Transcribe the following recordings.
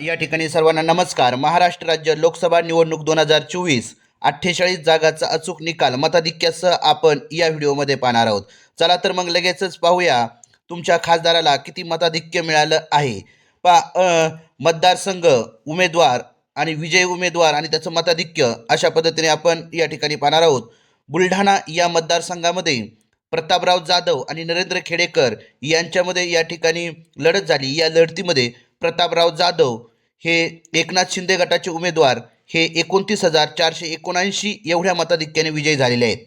या ठिकाणी सर्वांना नमस्कार. महाराष्ट्र राज्य लोकसभा निवडणूक दोन हजार चोवीस अठ्ठेचाळीस जागाचा अचूक निकाल मताधिक्यासह आपण या व्हिडिओमध्ये पाहणार आहोत. चला तर मग लगेचच पाहूया तुमच्या खासदाराला किती मताधिक्य मिळालं आहे. पा मतदारसंघ उमेदवार आणि विजय उमेदवार आणि त्याचं मताधिक्य अशा पद्धतीने आपण या ठिकाणी पाहणार आहोत. बुलढाणा या मतदारसंघामध्ये प्रतापराव जाधव आणि नरेंद्र खेडेकर यांच्यामध्ये या ठिकाणी लढत झाली. या लढतीमध्ये प्रतापराव जाधव हे एकनाथ शिंदे गटाचे उमेदवार हे एकोणतीस हजार चारशे एकोणऐंशी एवढ्या मताधिक्याने विजयी झालेले आहेत.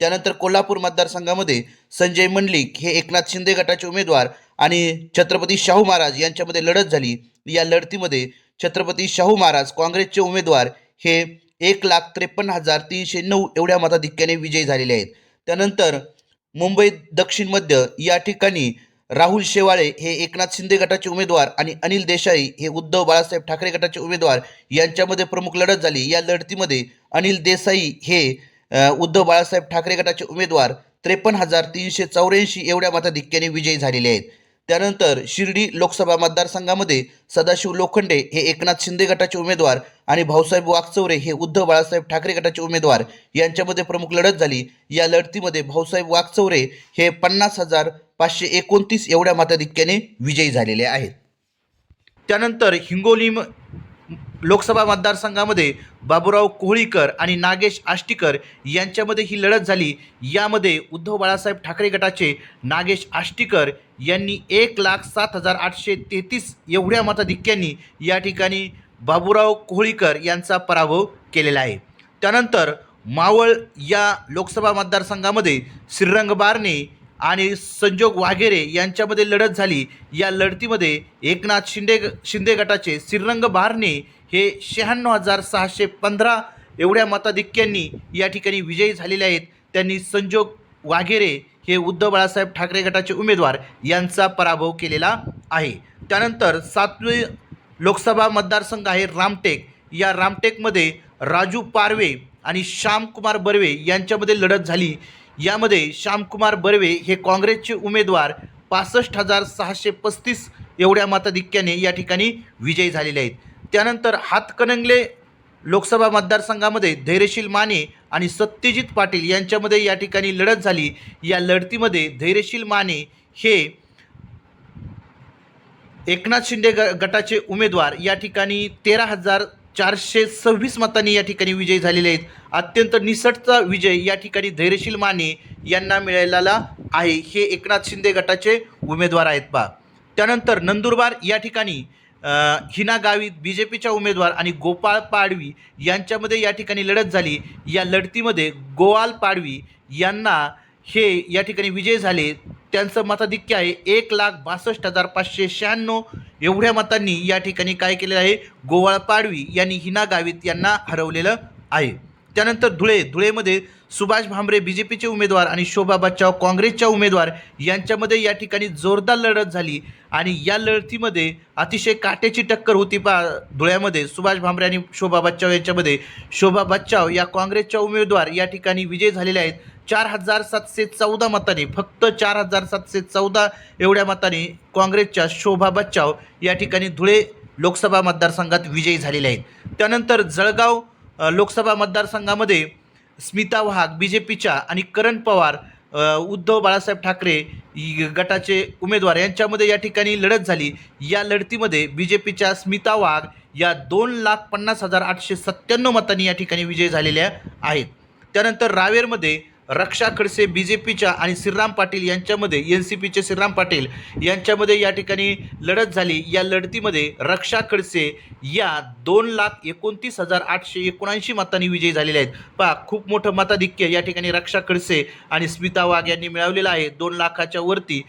त्यानंतर कोल्हापूर मतदारसंघामध्ये संजय मंडलिक हे एकनाथ शिंदे गटाचे उमेदवार आणि छत्रपती शाहू महाराज यांच्यामध्ये लढत झाली. या लढतीमध्ये छत्रपती शाहू महाराज काँग्रेसचे उमेदवार हे एक लाख त्रेपन्न हजार तीनशे नऊ एवढ्या मताधिक्याने विजयी झालेले आहेत. त्यानंतर मुंबई दक्षिण मध्य या ठिकाणी राहुल शेवाळे हे एकनाथ शिंदे गटाचे उमेदवार आणि अनिल देसाई हे उद्धव बाळासाहेब ठाकरे गटाचे उमेदवार यांच्यामध्ये प्रमुख लढत झाली. या लढतीमध्ये अनिल देसाई हे उद्धव बाळासाहेब ठाकरे गटाचे उमेदवार. त्रेपन्न हजार तीनशे चौऱ्याऐंशी एवढ्या मताधिक्याने विजयी झालेले आहेत. त्यानंतर शिर्डी लोकसभा मतदारसंघामध्ये सदाशिव लोखंडे हे एकनाथ शिंदे गटाचे उमेदवार आणि भाऊसाहेब वाघचौरे हे उद्धव बाळासाहेब ठाकरे गटाचे उमेदवार. यांच्यामध्ये प्रमुख लढत झाली. या लढतीमध्ये भाऊसाहेब वाघचौरे हे पन्नास हजार पाचशे एकोणतीस एवढ्या मताधिक्याने विजयी झालेले आहेत. त्यानंतर हिंगोली लोकसभा मतदारसंघामध्ये बाबूराव कोहळीकर आणि नागेश आष्टीकर यांच्यामध्ये ही लढत झाली. यामध्ये उद्धव बाळासाहेब ठाकरे गटाचे नागेश आष्टीकर यांनी एक लाख सात हजार आठशे तेहतीस एवढ्या मताधिक्यांनी या ठिकाणी बाबूराव कोहळीकर यांचा पराभव केलेला आहे. त्यानंतर मावळ या लोकसभा मतदारसंघामध्ये श्रीरंग बारणे आणि संजोग वाघेरे यांच्यामध्ये लढत झाली. या लढतीमध्ये एकनाथ शिंदे शिंदे गटाचे श्रीरंग बारणे हे शहाण्णव हजार सहाशे पंधरा एवढ्या मताधिक्यांनी या ठिकाणी विजयी झालेले आहेत. त्यांनी संजोग वाघेरे हे उद्धव बाळासाहेब ठाकरे गटाचे उमेदवार यांचा पराभव केलेला आहे. त्यानंतर सातवे लोकसभा मतदारसंघ आहे रामटेक. या रामटेकमध्ये राजू पारवे आणि श्यामकुमार बर्वे यांच्यामध्ये लढत झाली. यामध्ये श्यामकुमार बर्वे हे काँग्रेसचे उमेदवार पासष्ट हजार सहाशे पस्तीस एवढ्या मताधिक्याने या ठिकाणी विजयी झालेले आहेत. त्यानंतर हातकणंगले लोकसभा मतदारसंघामध्ये धैर्यशील माने आणि सत्यजित पाटील यांच्यामध्ये या ठिकाणी लढत झाली. या लढतीमध्ये धैर्यशील माने हे एकनाथ शिंदे ग गटाचे उमेदवार. या ठिकाणी तेरा हजार चारशे सव्वीस मतांनी या ठिकाणी विजयी झालेले आहेत. अत्यंत निसटचा विजय या ठिकाणी धैर्यशील माने यांना मिळालेला आहे. हे एकनाथ शिंदे गटाचे उमेदवार आहेत पा त्यानंतर नंदुरबार या ठिकाणी हिना गावित बी जे पीच्या उमेदवार आणि गोपाळ पाडवी यांच्यामध्ये या ठिकाणी लढत झाली. या लढतीमध्ये गोवाल पाडवी यांना हे या ठिकाणी विजय झाले. त्यांचं मताधिक्य आहे एक लाख बासष्ट हजार पाचशे शहाण्णव. एवढ्या मतांनी या ठिकाणी काय केलेलं आहे? गोवाळ पाडवी यांनी हिना गावित यांना हरवलेलं आहे. त्यानंतर धुळे धुळेमध्ये सुभाष भामरे बी जे पीचे उमेदवार आणि शोभा बच्चाव काँग्रेसच्या उमेदवार यांच्यामध्ये या ठिकाणी जोरदार लढत झाली. आणि या लढतीमध्ये अतिशय काट्याची टक्कर होती पा धुळ्यामध्ये. सुभाष भामरे आणि शोभा बच्चाव यांच्यामध्ये. शोभा बच्चाव या काँग्रेसच्या उमेदवार या ठिकाणी विजय झालेले आहेत. चार हजार सातशे चौदा मताने फक्त चार हजार सातशे चौदा एवढ्या मताने काँग्रेसच्या शोभा बच्चाव या ठिकाणी धुळे लोकसभा मतदारसंघात विजयी झालेले आहेत. त्यानंतर जळगाव लोकसभा मतदारसंघामध्ये स्मिता वाघ बी जे पीच्या आणि करण पवार उद्धव बाळासाहेब ठाकरे गटाचे उमेदवार यांच्यामध्ये या ठिकाणी लढत झाली. या लढतीमध्ये बी जे पीच्या स्मिता वाघ या दोन लाख पन्नास हजार आठशे सत्त्याण्णव मतांनी या ठिकाणी विजय झालेल्या आहेत. त्यानंतर रावेरमध्ये रक्षा खडसे बी जे पीच्या आणि श्रीराम पाटील यांच्यामध्ये एन सी पीचे श्रीराम पाटील यांच्यामध्ये या ठिकाणी लढत झाली. या लढतीमध्ये रक्षा खडसे या दोन लाख एकोणतीस हजार आठशे एकोणऐंशी मतांनी विजयी झालेले आहेत. पहा खूप मोठं मताधिक्य या ठिकाणी रक्षा खडसे आणि स्मिता वाघ यांनी मिळवलेलं आहे. दोन लाखाच्या वरती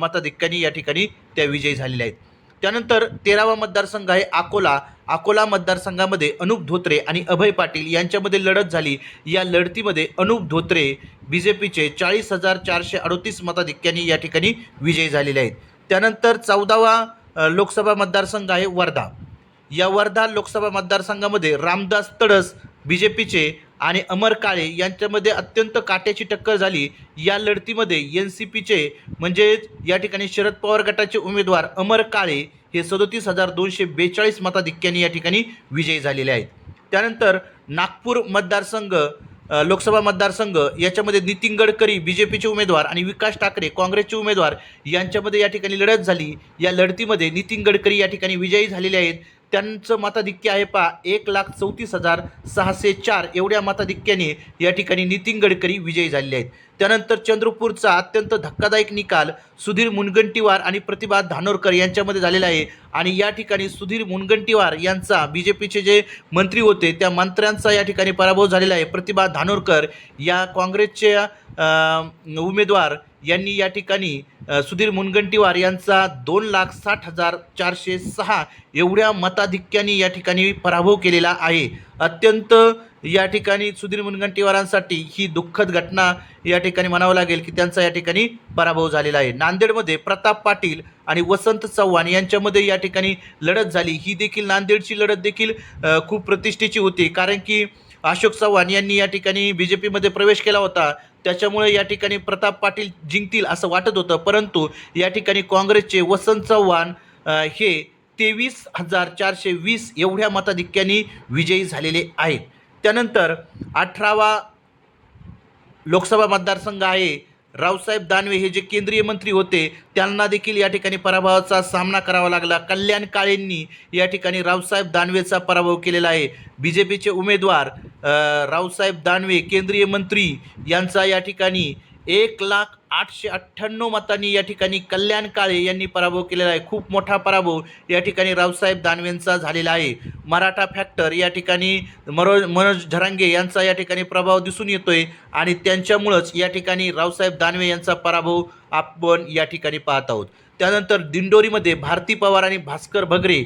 मताधिक्याने या ठिकाणी त्या विजयी झालेल्या आहेत. त्यानंतर तेरावा मतदारसंघ आहे अकोला. अकोला मतदारसंघामध्ये अनुप धोत्रे आणि अभय पाटील यांच्यामध्ये लढत झाली. या लढतीमध्ये अनुप धोत्रे बी जे पीचे चाळीस हजार चारशे अडोतीस मताधिक्यांनी या ठिकाणी विजयी झालेले आहेत. त्यानंतर चौदावा लोकसभा मतदारसंघ आहे वर्धा. या वर्धा लोकसभा मतदारसंघामध्ये रामदास तडस बी जे पीचे आणि अमर काळे यांच्यामध्ये अत्यंत काट्याची टक्कर झाली. या लढतीमध्ये एन सी पीचे म्हणजेच या ठिकाणी शरद पवार गटाचे उमेदवार अमर काळे हे सदोतीस हजार दोनशे बेचाळीस मताधिक्याने या ठिकाणी विजयी झालेले आहेत. त्यानंतर नागपूर मतदारसंघ लोकसभा मतदारसंघ याच्यामध्ये नितीन गडकरी बी जे पीचे उमेदवार आणि विकास ठाकरे काँग्रेसचे उमेदवार यांच्यामध्ये या ठिकाणी लढत झाली. या लढतीमध्ये नितीन गडकरी या ठिकाणी विजयी झालेले आहेत. त्यांचं मताधिक्य आहे पा एक लाख चौतीस हजार सहाशे चार एवढ्या मताधिक्याने या ठिकाणी नितीन गडकरी विजयी झालेले आहेत. त्यानंतर चंद्रपूरचा अत्यंत धक्कादायक निकाल सुधीर मुनगंटीवार आणि प्रतिभा धानोरकर यांच्यामध्ये झालेला आहे. आणि या ठिकाणी सुधीर मुनगंटीवार यांचा बी जे पीचे जे मंत्री होते त्या मंत्र्यांचा या ठिकाणी पराभव झालेला आहे. प्रतिभा धानोरकर या काँग्रेसच्या उमेदवार यांनी या ठिकाणी सुधीर मुनगंटीवार यांचा दोन लाख साठ हजार चारशे सहा एवढ्या मताधिक्याने या ठिकाणी पराभव केलेला आहे. अत्यंत या ठिकाणी सुधीर मुनगंटीवारांसाठी ही दुःखद घटना या ठिकाणी म्हणावं लागेल की त्यांचा या ठिकाणी पराभव झालेला आहे. नांदेडमध्ये प्रताप पाटील आणि वसंत चव्हाण यांच्यामध्ये या ठिकाणी लढत झाली. ही देखील नांदेडची लढत देखील खूप प्रतिष्ठेची होती. कारण की अशोक चव्हाण यांनी या ठिकाणी बी जे पीमध्ये प्रवेश केला होता. त्याच्यामुळे या ठिकाणी प्रताप पाटील जिंकतील असं वाटत होतं परंतु या ठिकाणी काँग्रेसचे वसंत चव्हाण हे तेवीस हजार चारशे वीस एवढ्या मताधिक्याने विजयी झालेले आहेत. त्यानंतर अठरावा लोकसभा मतदारसंघ आहे रावसाहेब दानवे हे जे केंद्रीय मंत्री होते त्यांना देखील या ठिकाणी पराभवाचा सामना करावा लागला. कल्याण काळेंनी या ठिकाणी रावसाहेब दानवेचा पराभव केलेला आहे. बी जे पीचे उमेदवार रावसाहेब दानवे केंद्रीय मंत्री यांचा या ठिकाणी एक लाख आठशे अठ्ठ्याण्णव मतांनी या ठिकाणी कल्याण काळे यांनी पराभव केलेला आहे. खूप मोठा पराभव या ठिकाणी रावसाहेब दानवेंचा झालेला आहे. मराठा फॅक्टर या ठिकाणी मरो मनोज झरांगे यांचा या ठिकाणी प्रभाव दिसून येतोय आणि त्यांच्यामुळंच या ठिकाणी रावसाहेब दानवे यांचा पराभव आपण या ठिकाणी पाहत आहोत. त्यानंतर दिंडोरीमध्ये भारती पवार आणि भास्कर भगरे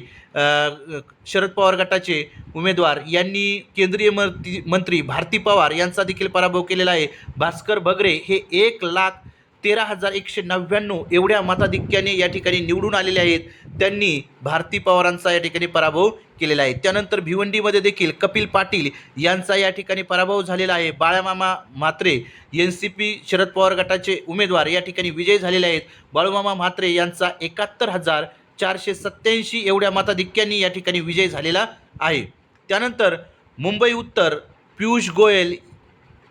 शरद पवार गटाचे उमेदवार यांनी केंद्रीय मंत्री मंत्री भारती पवार यांचा देखील पराभव केलेला आहे. भास्कर भगरे हे एक लाख तेरा हजार एकशे नव्याण्णव एवढ्या मताधिक्याने या ठिकाणी निवडून आलेले आहेत. त्यांनी भारती पवारांचा या ठिकाणी पराभव केलेला आहे. त्यानंतर भिवंडीमध्ये देखील कपिल पाटील यांचा या ठिकाणी पराभव झालेला आहे. Balamama Mhatre N C P Sharad Pawar गटाचे उमेदवार या ठिकाणी विजय झालेले आहेत. बाळूमामा म्हात्रे यांचा एकाहत्तर हजार चारशे सत्त्याऐंशी एवढ्या मताधिक्यांनी या ठिकाणी विजय झालेला आहे. त्यानंतर मुंबई उत्तर पियुष गोयल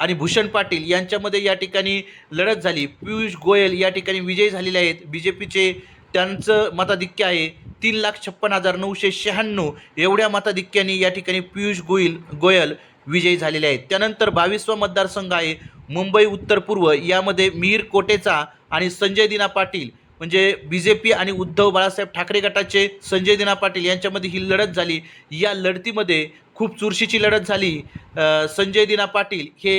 आणि भूषण पाटील यांच्यामध्ये या ठिकाणी लढत झाली. पियुष गोयल या ठिकाणी विजयी झालेले आहेत. बी जे पीचे त्यांचं मताधिक्य आहे तीन लाख छप्पन हजार नऊशे शहाण्णव. एवढ्या मताधिक्याने या ठिकाणी पियुष गोयल गोयल विजयी झालेले आहेत. त्यानंतर बावीसवा मतदारसंघ आहे मुंबई उत्तर पूर्व. यामध्ये मिहीर कोटेचा आणि संजय दिना पाटील. म्हणजे बी जे पी आणि उद्धव बाळासाहेब ठाकरे गटाचे संजय दिना पाटील यांच्यामध्ये ही लढत झाली. या लढतीमध्ये खूप चुरशीची लढत झाली. संजय दिना पाटील हे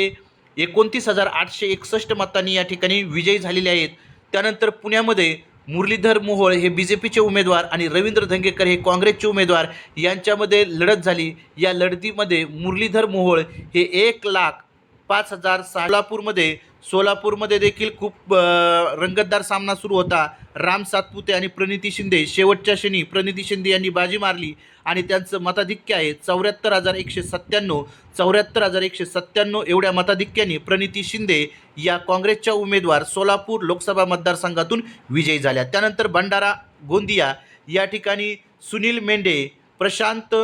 एकोणतीस हजार आठशे एकसष्ट मतांनी या ठिकाणी विजयी झालेले आहेत. त्यानंतर पुण्यामध्ये मुरलीधर मोहोळ हे बी जे पीचे उमेदवार आणि रवींद्र धंगेकर हे काँग्रेसचे उमेदवार यांच्यामध्ये लढत झाली. या लढतीमध्ये मुरलीधर मोहोळ हे एक लाख पाच हजार सोलापूरमध्ये सोलापूरमध्ये देखील खूप रंगतदार सामना सुरू होता. राम सातपुते आणि प्रणिती शिंदे. शेवटच्या क्षणी प्रणिती शिंदे यांनी बाजी मारली आणि त्यांचं मताधिक्य आहे चौऱ्याहत्तर हजार एकशे सत्त्याण्णव. चौऱ्याहत्तर हजार एकशे सत्त्याण्णव एवढ्या मताधिक्याने प्रणिती शिंदे या काँग्रेसच्या उमेदवार सोलापूर लोकसभा मतदारसंघातून विजयी झाल्या. त्यानंतर भंडारा गोंदिया या ठिकाणी सुनील मेंढे प्रशांत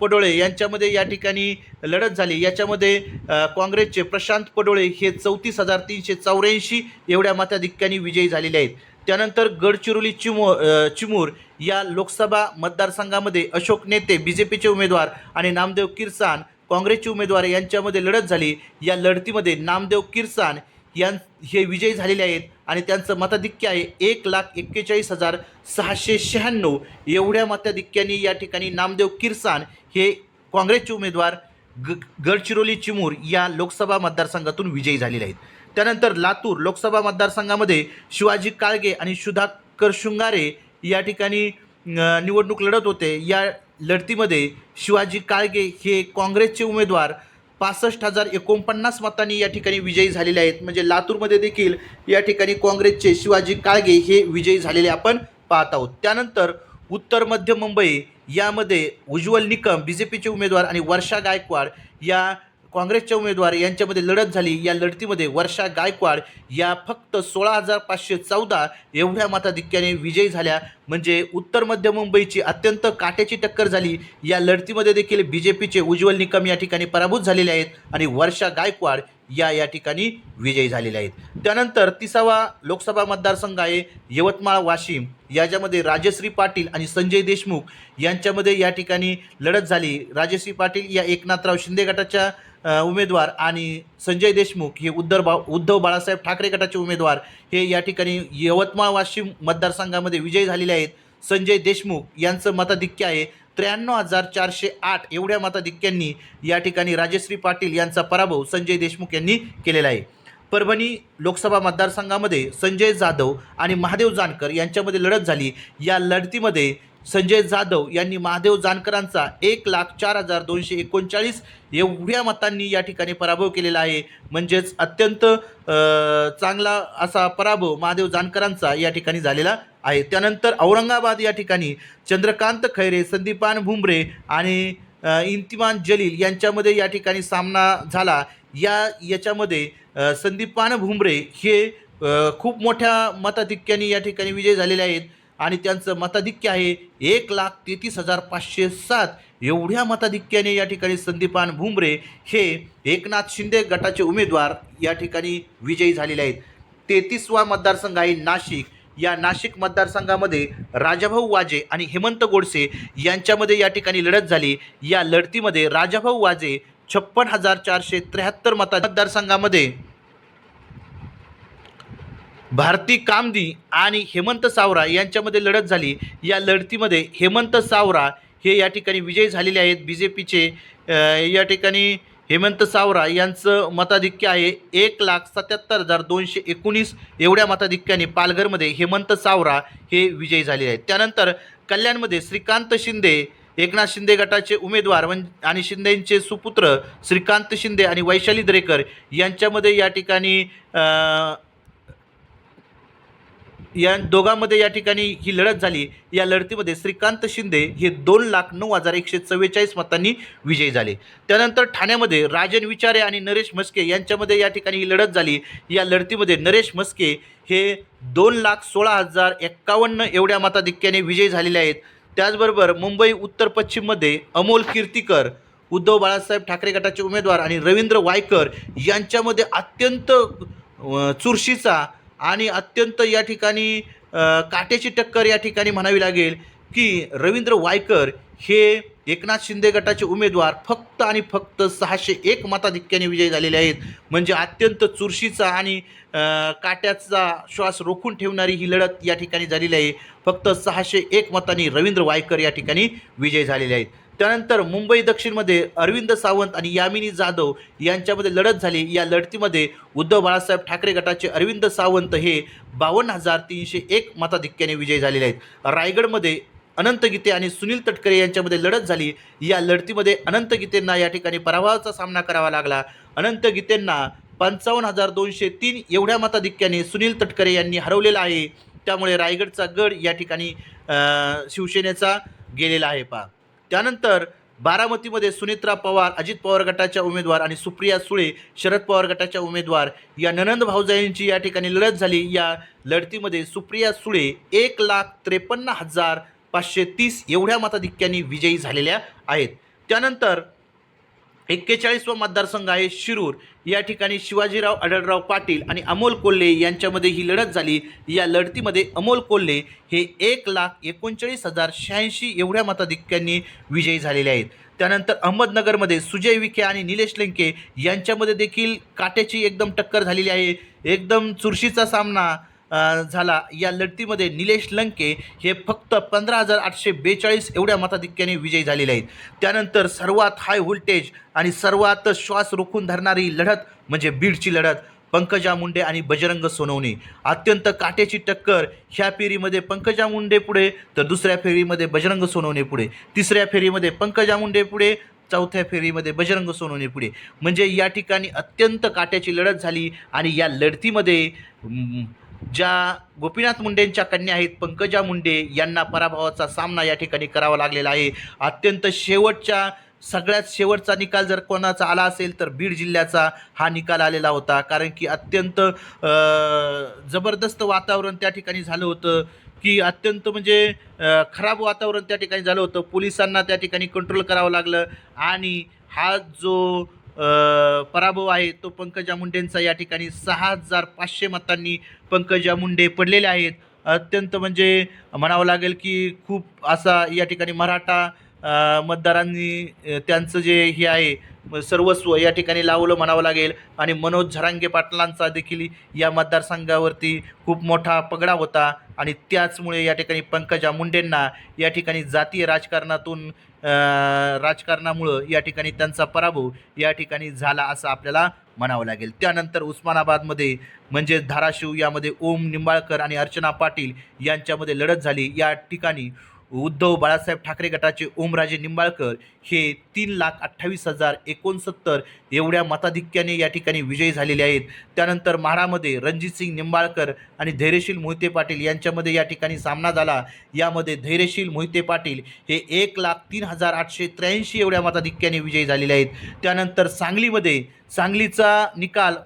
पडोळे यांच्यामध्ये या ठिकाणी लढत झाली. याच्यामध्ये काँग्रेसचे प्रशांत पडोळे हे चौतीस हजार तीनशे चौऱ्याऐंशी एवढ्या मताधिक्याने विजयी झालेले आहेत. त्यानंतर गडचिरोली चिमू चिमूर या लोकसभा मतदारसंघामध्ये अशोक नेते बी जे पीचे उमेदवार आणि नामदेव किरसान काँग्रेसचे उमेदवार यांच्यामध्ये लढत झाली. या लढतीमध्ये नामदेव किरसान यां हे विजयी झालेले आहेत. आणि त्यांचं मताधिक्य आहे एक लाख एक्केचाळीस हजार सहाशे शहाण्णव. एवढ्या मताधिक्याने या ठिकाणी नामदेव किरसान हे काँग्रेसचे उमेदवार ग गडचिरोली चिमूर या लोकसभा मतदारसंघातून विजयी झालेले आहेत. त्यानंतर लातूर लोकसभा मतदारसंघामध्ये शिवाजी काळगे आणि सुधाकर शृंगारे या ठिकाणी निवडणूक लढत होते. या लढतीमध्ये शिवाजी काळगे हे काँग्रेसचे उमेदवार पासष्ट हजार एकोणपन्नास मतांनी या ठिकाणी विजयी झालेले आहेत. म्हणजे लातूरमध्ये देखील या ठिकाणी काँग्रेसचे शिवाजी काळगे हे विजयी झालेले आपण पाहत आहोत. त्यानंतर उत्तर मध्य मुंबई यामध्ये उज्ज्वल निकम बी जे पीचे उमेदवार आणि वर्षा गायकवाड या काँग्रेसच्या उमेदवार यांच्यामध्ये लढत झाली. या लढतीमध्ये वर्षा गायकवाड या फक्त सोळा हजार पाचशे चौदा एवढ्या मताधिक्याने विजयी झाल्या. म्हणजे उत्तर मध्य मुंबईची अत्यंत काट्याची टक्कर झाली. या लढतीमध्ये देखील बी जे पीचे उज्ज्वल निकम या ठिकाणी पराभूत झालेले आहेत आणि वर्षा गायकवाड या या ठिकाणी विजयी झालेले आहेत. त्यानंतर तिसावा लोकसभा मतदारसंघ आहे. यवतमाळ वाशिम याच्यामध्ये राजश्री पाटील आणि संजय देशमुख यांच्यामध्ये या ठिकाणी लढत झाली. राजश्री पाटील या एकनाथराव शिंदे गटाच्या उमेदवार आणि संजय देशमुख हे उद्धव बा उद्धव बाळासाहेब ठाकरे गटाचे उमेदवार हे या ठिकाणी यवतमाळ वाशिम मतदारसंघामध्ये विजयी झालेले आहेत. संजय देशमुख यांचं मताधिक्य आहे. त्र्याण्णव हजार चारशे आठ एवढ्या मताधिक्यांनी या ठिकाणी राजश्री पाटील यांचा पराभव संजय देशमुख यांनी केलेला आहे. परभणी लोकसभा मतदारसंघामध्ये संजय जाधव आणि महादेव जानकर यांच्यामध्ये लढत झाली. या लढतीमध्ये संजय जाधव यांनी महादेव जानकरांचा एक लाख चार हजार दोनशे एकोणचाळीस एवढ्या मतांनी या ठिकाणी पराभव केलेला आहे. म्हणजेच अत्यंत चांगला असा पराभव महादेव जानकरांचा या ठिकाणी झालेला आहे. त्यानंतर औरंगाबाद या ठिकाणी चंद्रकांत खैरे संदीपान भुमरे आणि इंतिमान जलील यांच्यामध्ये या ठिकाणी सामना झाला. या याच्यामध्ये संदीपान भुमरे हे खूप मोठ्या मताधिक्याने या ठिकाणी विजय झालेले आहेत. आणि त्यांचं मताधिक्य आहे एक लाख तेहतीस हजार पाचशे सात. एवढ्या मताधिक्याने या ठिकाणी संदीपान भुमरे हे एकनाथ शिंदे गटाचे उमेदवार या ठिकाणी विजयी झालेले आहेत. तेहतीसवा मतदारसंघ आहे नाशिक. या नाशिक मतदारसंघामध्ये राजाभाऊ वाजे आणि हेमंत गोडसे यांच्यामध्ये या ठिकाणी लढत झाली. या लढतीमध्ये राजाभाऊ वाजे छप्पन हजार चारशे त्र्याहत्तर मता मतदारसंघामध्ये भारती कामदी आणि हेमंत सावरा यांच्यामध्ये लढत झाली. या लढतीमध्ये हेमंत सावरा हे या ठिकाणी विजयी झालेले आहेत. बी जे पीचे या ठिकाणी हेमंत सावरा यांचं मताधिक्य आहे एक लाख सत्याहत्तर हजार दोनशे एकोणीस. एवढ्या मताधिक्याने पालघरमध्ये हेमंत सावरा हे विजयी झाले आहेत. त्यानंतर कल्याणमध्ये श्रीकांत शिंदे एकनाथ शिंदे गटाचे उमेदवार म्हण आणि शिंदेंचे सुपुत्र श्रीकांत शिंदे आणि वैशाली दरेकर यांच्यामध्ये या ठिकाणी या दोघांमध्ये या ठिकाणी ही लढत झाली. या लढतीमध्ये श्रीकांत शिंदे हे दोन लाख नऊ हजार एकशे चव्वेचाळीस मतांनी विजयी झाले. त्यानंतर ठाण्यामध्ये राजन विचारे आणि नरेश म्हस्के यांच्यामध्ये या ठिकाणी ही लढत झाली. या लढतीमध्ये नरेश म्हस्के हे दोन लाख सोळा हजार एक्कावन्न एवढ्या मताधिक्याने विजयी झालेले आहेत. त्याचबरोबर मुंबई उत्तर पश्चिममध्ये अमोल कीर्तीकर उद्धव बाळासाहेब ठाकरे गटाचे उमेदवार आणि रवींद्र वायकर यांच्यामध्ये अत्यंत चुरशीचा आणि अत्यंत या ठिकाणी काट्याची टक्कर या ठिकाणी म्हणावी लागेल की रवींद्र वायकर हे एकनाथ शिंदे गटाचे उमेदवार फक्त आणि फक्त सहाशे एक मताधिक्याने विजयी झालेले आहेत. म्हणजे अत्यंत चुरशीचा आणि काट्याचा श्वास रोखून ठेवणारी ही लढत या ठिकाणी झालेली आहे. फक्त सहाशे एक मतांनी रवींद्र वायकर या ठिकाणी विजयी झालेले आहेत. त्यानंतर मुंबई दक्षिणमध्ये अरविंद सावंत आणि यामिनी जाधव यांच्यामध्ये लढत झाली. या लढतीमध्ये उद्धव बाळासाहेब ठाकरे गटाचे अरविंद सावंत हे बावन्न हजार तीनशे एक मताधिक्याने विजयी झालेले आहेत. रायगडमध्ये अनंत गीते आणि सुनील तटकरे यांच्यामध्ये लढत झाली. या लढतीमध्ये अनंत गीतेंना या ठिकाणी पराभवाचा सामना करावा लागला. अनंत गीतेंना पंचावन्न हजार दोनशे तीन एवढ्या मताधिक्याने सुनील तटकरे यांनी हरवलेला आहे. त्यामुळे रायगडचा गड या ठिकाणी शिवसेनेचा गेलेला आहे. पा त्यानंतर बारामतीमध्ये सुनित्रा पवार अजित पवार गटाच्या उमेदवार आणि सुप्रिया सुळे शरद पवार गटाच्या उमेदवार या ननंद भाऊजाईंची या ठिकाणी लढत झाली. या लढतीमध्ये सुप्रिया सुळे एक लाख त्रेपन्न हजार पाचशे तीस एवढ्या मताधिक्यांनी विजयी झालेल्या आहेत. त्यानंतर एक्केचाळीसवा मतदारसंघ आहे शिरूर. या ठिकाणी शिवाजीराव आढळराव पाटील आणि अमोल कोल्हे यांच्यामध्ये ही लढत झाली. या लढतीमध्ये अमोल कोल्हे हे एक लाख एकोणचाळीस हजार शहाऐंशी एवढ्या मताधिक्यांनी विजयी झालेले आहेत. त्यानंतर अहमदनगरमध्ये सुजय विखे आणि निलेश लेंके यांच्यामध्ये देखील काट्याची एकदम टक्कर झालेली आहे. एकदम चुरशीचा सामना झाला. या लढतीमध्ये निलेश लंके हे फक्त पंधरा हजार आठशे बेचाळीस एवढ्या मताधिक्याने विजयी झालेले आहेत. त्यानंतर सर्वात हाय व्होल्टेज आणि सर्वात श्वास रोखून धरणारी लढत म्हणजे बीडची लढत पंकजा मुंडे आणि बजरंग सोनवणे. अत्यंत काट्याची टक्कर ह्या फेरीमध्ये पंकजा मुंडे पुढे तर दुसऱ्या फेरीमध्ये बजरंग सोनवणे पुढे. तिसऱ्या फेरीमध्ये पंकजा मुंडे पुढे चौथ्या फेरीमध्ये बजरंग सोनवणे पुढे. म्हणजे या ठिकाणी अत्यंत काट्याची लढत झाली आणि या लढतीमध्ये ज्या गोपीनाथ मुंडेंच्या कन्या आहेत पंकजा मुंडे यांना पराभवाचा सामना या ठिकाणी करावा लागलेला आहे. अत्यंत शेवटच्या सगळ्यात शेवटचा निकाल जर कोणाचा आला असेल तर बीड जिल्ह्याचा हा निकाल आलेला होता. कारण की अत्यंत जबरदस्त वातावरण त्या ठिकाणी झालं होतं. की अत्यंत म्हणजे खराब वातावरण त्या ठिकाणी झालं होतं. पोलिसांना त्या ठिकाणी कंट्रोल करावं लागलं. आणि हा जो पराभव आहे. तो पंकजा मुंडेंचा या ठिकाणी सहा हजार पाचशे मतांनी पंकजा मुंडे पडलेले आहेत. अत्यंत म्हणजे म्हणावं लागेल की खूप असा या ठिकाणी मराठा मतदारांनी त्यांचं जे हे आहे सर्वस्व या ठिकाणी लावलं म्हणावं लागेल. आणि मनोज झरांगे पाटलांचा देखील या मतदारसंघावरती खूप मोठा पगडा होता. आणि त्याचमुळे या ठिकाणी पंकजा मुंडेंना या ठिकाणी जातीय राजकारणातून राजकारणामुळं या ठिकाणी त्यांचा पराभव या ठिकाणी झाला असं आपल्याला म्हणावं लागेल. त्यानंतर उस्मानाबादमध्ये म्हणजे धाराशिव यामध्ये ओम निंबाळकर आणि अर्चना पाटील यांच्यामध्ये लढत झाली. या ठिकाणी उद्धव बाळासाहेब ठाकरे गटाचे ओमराजे निंबाळकर हे तीन लाख अठ्ठावीस हजार एकोणसत्तर एवढ्या मताधिक्याने या ठिकाणी विजयी झालेले आहेत. त्यानंतर म्हाडामध्ये रणजितसिंग निंबाळकर आणि धैर्यशील मोहिते पाटील यांच्यामध्ये या ठिकाणी सामना झाला. यामध्ये धैर्यशील मोहिते पाटील हे एक लाख तीन हजार आठशे त्र्याऐंशी एवढ्या मताधिक्याने विजयी झालेले आहेत. त्यानंतर सांगलीमध्ये सांगलीचा निकाल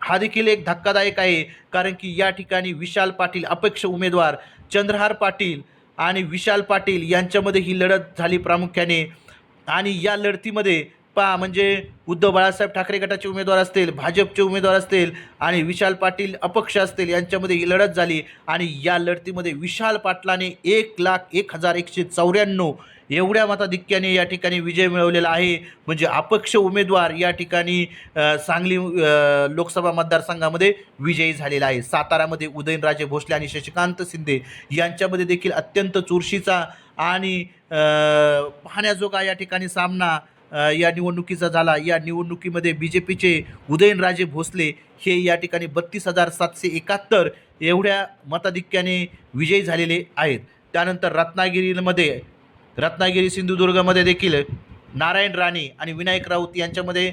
हा देखील एक धक्कादायक आहे कारण की या ठिकाणी विशाल पाटील अपेक्ष उमेदवार चंद्रहार पाटील आणि विशाल पाटील यांच्यामध्ये ही लढत झाली प्रामुख्याने. आणि या लढतीमध्ये पा म्हणजे उद्धव बाळासाहेब ठाकरे गटाचे उमेदवार असतील भाजपचे उमेदवार असतील आणि विशाल पाटील अपक्ष असतील यांच्यामध्ये ही लढत झाली. आणि या लढतीमध्ये विशाल पाटलाने एक लाख एक हजार एकशे चौऱ्याण्णव एवढ्या मताधिक्याने या ठिकाणी विजय मिळवलेला आहे. म्हणजे अपक्ष उमेदवार या ठिकाणी सांगली लोकसभा मतदारसंघामध्ये विजयी झालेला आहे. सातारामध्ये उदयनराजे भोसले आणि शशिकांत शिंदे यांच्यामध्ये देखील अत्यंत चुरशीचा आणि पाहण्याजोगा या ठिकाणी सामना या निवडणुकीचा झाला. या निवडणुकीमध्ये बी जे पीचे उदयनराजे भोसले हे या ठिकाणी बत्तीस हजार सातशे एकाहत्तर एवढ्या मताधिक्याने विजयी झालेले आहेत. त्यानंतर रत्नागिरीमध्ये रत्नागिरी सिंधुदुर्गमध्ये देखील नारायण राणे आणि विनायक राऊत यांच्यामध्ये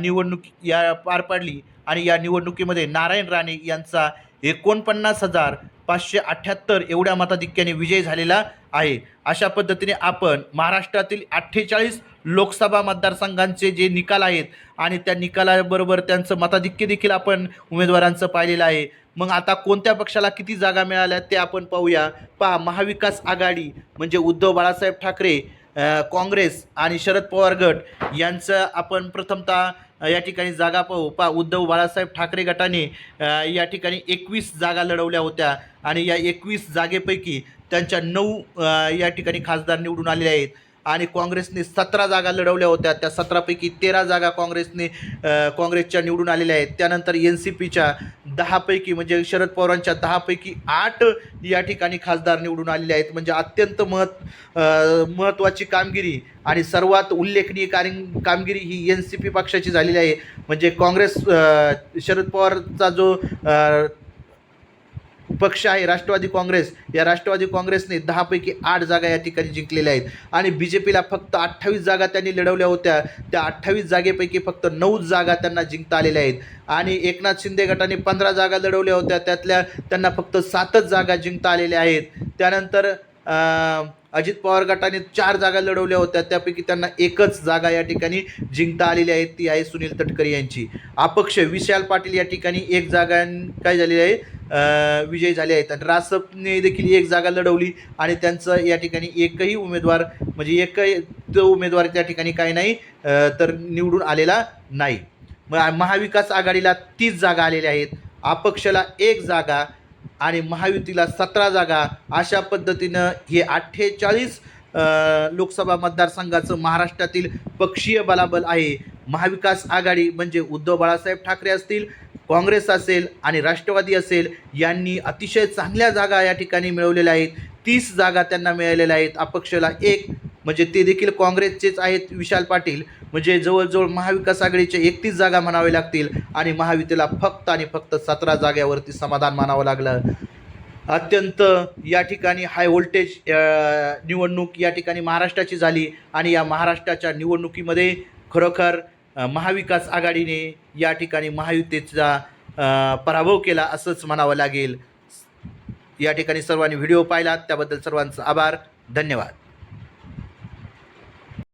निवडणूक या पार पाडली आणि या निवडणुकीमध्ये नारायण राणे यांचा एकोणपन्नास हजार पाचशे अठ्ठ्याहत्तर एवढ्या मताधिक्याने विजय झालेला आहे. अशा पद्धतीने आपण महाराष्ट्रातील अठ्ठेचाळीस लोकसभा मतदारसंघांचे जे निकाल आहेत आणि त्या निकालाबरोबर त्यांचं मताधिक्य देखील आपण उमेदवारांचं पाहिलेलं आहे. मग आता कोणत्या पक्षाला किती जागा मिळाल्या ते आपण पाहूया. पहा महाविकास आघाडी म्हणजे उद्धव बाळासाहेब ठाकरे काँग्रेस आणि शरद पवार गट यांचं आपण प्रथमतः या ठिकाणी जागा प पा उद्धव बाळासाहेब ठाकरे गटाने या ठिकाणी एकवीस जागा लढवल्या होत्या. आणि या एकवीस जागेपैकी त्यांच्या नऊ या ठिकाणी खासदार निवडून आलेले आहेत. आणि काँग्रेसने सतरा जागा लढवल्या होत्या. त्या सतरापैकी तेरा जागा काँग्रेसने काँग्रेसच्या निवडून आलेल्या आहेत. त्यानंतर एन सी पीच्या दहापैकी म्हणजे शरद पवारांच्या दहापैकी आठ या ठिकाणी खासदार निवडून आलेले आहेत. म्हणजे अत्यंत महत् महत्त्वाची कामगिरी आणि सर्वात उल्लेखनीय कार्य कामगिरी ही एन सी पी पक्षाची झालेली आहे. म्हणजे काँग्रेस शरद पवारचा जो पक्ष आहे राष्ट्रवादी काँग्रेस. या राष्ट्रवादी काँग्रेसने दहापैकी आठ जागा या ठिकाणी जिंकलेल्या आहेत. आणि बी जे पीला फक्त अठ्ठावीस जागा त्यांनी लढवल्या होत्या. त्या अठ्ठावीस जागेपैकी फक्त नऊ जागा त्यांना जिंकता आलेल्या आहेत. आणि एकनाथ शिंदे गटाने पंधरा जागा लढवल्या होत्या. त्यातल्या त्यांना फक्त सातच जागा जिंकता आलेल्या आहेत. त्यानंतर अजित पवार गटाने चार जागा लढवल्या होत्या. त्यापैकी त्यांना एकच जागा या ठिकाणी जिंकता आलेली आहे. ती आहे सुनील तटकरे यांची. अपक्ष विशाल पाटील या ठिकाणी एक जागा काय झालेली आहे? विजयी झाले आहेत. आणि रासपने देखील एक जागा लढवली आणि त्यांचं या ठिकाणी एकही उमेदवार म्हणजे एकही तो उमेदवार त्या ठिकाणी काही नाही तर निवडून आलेला नाही. मग महाविकास आघाडीला तीस जागा आलेल्या आहेत. अपक्षला एक जागा आणि महायुतीला सतरा जागा अशा पद्धतीनं हे अठ्ठेचाळीस लोकसभा मतदारसंघाचं महाराष्ट्रातील पक्षीय बलाबल आहे. महाविकास आघाडी म्हणजे उद्धव बाळासाहेब ठाकरे असतील काँग्रेस असेल आणि राष्ट्रवादी असेल यांनी अतिशय चांगल्या जागा या ठिकाणी मिळवलेल्या आहेत. तीस जागा त्यांना मिळालेल्या आहेत. अपक्षला एक म्हणजे ते देखील काँग्रेसचेच आहेत विशाल पाटील. म्हणजे जवळजवळ महाविकास आघाडीचे एकतीस जागा म्हणावे लागतील आणि महायुतीला फक्त आणि फक्त सतरा जाग्यावरती समाधान मानावं लागलं. अत्यंत या ठिकाणी हाय व्होल्टेज निवडणूक या ठिकाणी महाराष्ट्राची झाली आणि या महाराष्ट्राच्या निवडणुकीमध्ये खरोखर महाविकास आघाडीने या ठिकाणी महायुतीचा पराभव केला असंच म्हणावं लागेल. या ठिकाणी सर्वांनी व्हिडिओ पाहिलात त्याबद्दल सर्वांचा आभार. धन्यवाद.